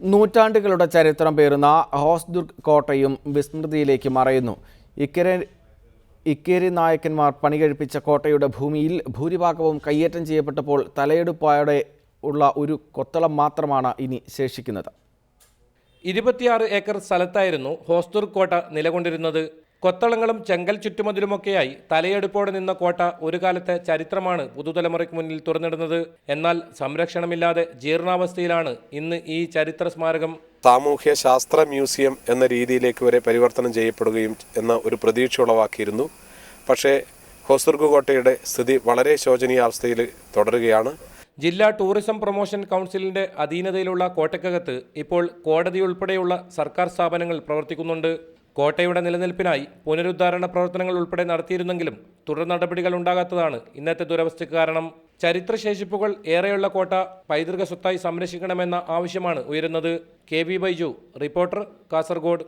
നൂറ്റാണ്ടുകളുടെ ചരിത്രം പേറുന്ന ഹോസ്ദുർഗ് കോട്ടയും വിസ്മൃതിയിലേക്ക് മറയുന്നു. ഇക്കരെ ഇക്കേരി നായക്കന്മാർ പണികഴിപ്പിച്ച കോട്ടയുടെ ഭൂമിയിൽ ഭൂരിഭാഗവും കയ്യേറ്റം ചെയ്യപ്പെട്ടപ്പോൾ തലയെടുപ്പായോടെ ഉള്ള ഒരു കൊത്തളം മാത്രമാണ് ഇനി ശേഷിക്കുന്നത്. ഇരുപത്തിയാറ് ഏക്കർ സ്ഥലത്തായിരുന്നു ഹോസ്ദുർ കോട്ട നിലകൊണ്ടിരുന്നത്. കൊത്തളങ്ങളും ചെങ്കൽ ചുറ്റുമതിലുമൊക്കെയായി തലയെടുപ്പോടെ നിന്ന കോട്ട ഒരു കാലത്തെ ചരിത്രമാണ് പുതുതലമുറയ്ക്ക് മുന്നിൽ തുറന്നിടുന്നത്. എന്നാൽ സംരക്ഷണമില്ലാതെ ജീർണാവസ്ഥയിലാണ് ഇന്ന് ഈ ചരിത്ര സ്മാരകം. സാമൂഹ്യ ശാസ്ത്ര മ്യൂസിയം എന്ന രീതിയിലേക്ക് വരെ പരിവർത്തനം ചെയ്യപ്പെടുകയും എന്ന ഒരു പ്രതീക്ഷ ഉളവാക്കിയിരുന്നു. പക്ഷേ ഹോസ്ദുർഗ് കോട്ടയുടെ സ്ഥിതി വളരെ ശോചനീയാവസ്ഥയിൽ തുടരുകയാണ്. ജില്ലാ ടൂറിസം പ്രൊമോഷൻ കൗൺസിലിന്റെ അധീനതയിലുള്ള കോട്ടയ്ക്കകത്ത് ഇപ്പോൾ കോടതി ഉൾപ്പെടെയുള്ള സർക്കാർ സ്ഥാപനങ്ങൾ പ്രവർത്തിക്കുന്നുണ്ട്. കോട്ടയുടെ നിലനിൽപ്പിനായി പുനരുദ്ധാരണ പ്രവർത്തനങ്ങൾ ഉൾപ്പെടെ നടത്തിയിരുന്നെങ്കിലും തുടർ നടപടികൾ ഉണ്ടാകാത്തതാണ് ഇന്നത്തെ ദുരവസ്ഥയ്ക്ക് കാരണം. ചരിത്രശേഷിപ്പുകൾ ഏറെയുള്ള കോട്ട പൈതൃക സ്വത്തായി സംരക്ഷിക്കണമെന്ന ആവശ്യമാണ് ഉയരുന്നത്. K V Baiju reporter Kasaragod.